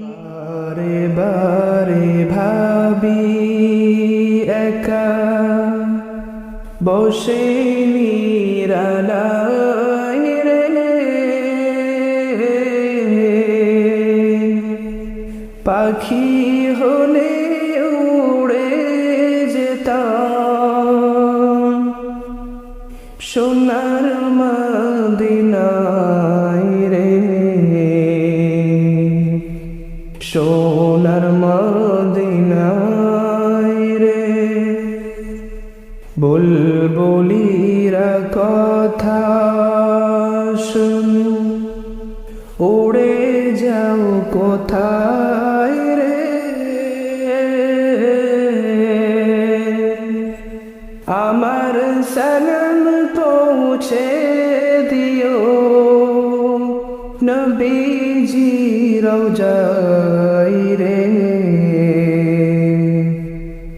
বারে বারে ভাবি একা বসে নিরালাই রে। পাখি হলে কথা শুন। উড়ে যাও কোথায় রে? আমার সালাম পৌঁছে দিও। নবীজি রোজাই রে।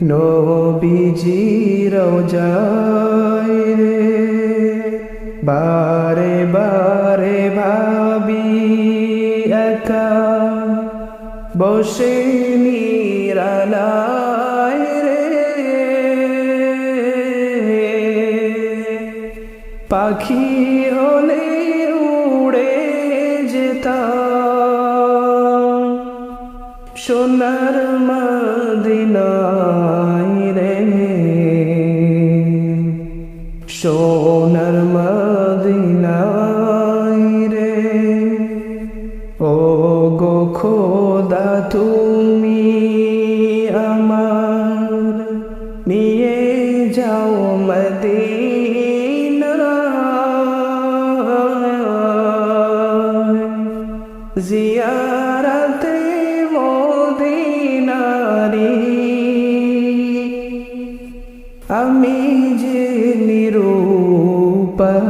নবীজি রোজাই রে। বারে বারে ভাবি একা। বসে নিরালায় রে। পাখি হলে উড়ে যেতাম। সোনার মদিনায় রে। সোনার তুমি আমার নিয়ে যাও মদিনা। জিয়ারতে মদিনারি। আমি যে নিরূপায়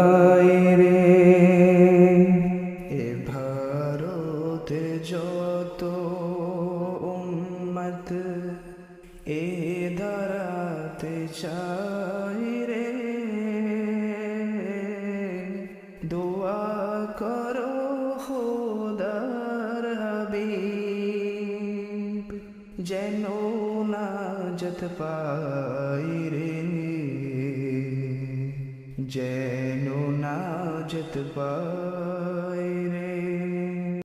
এ ধরাতে চাই রে। দোয়া করো খোদার হাবিব, যেন নাজত পাই রে। যেন নাজত পাই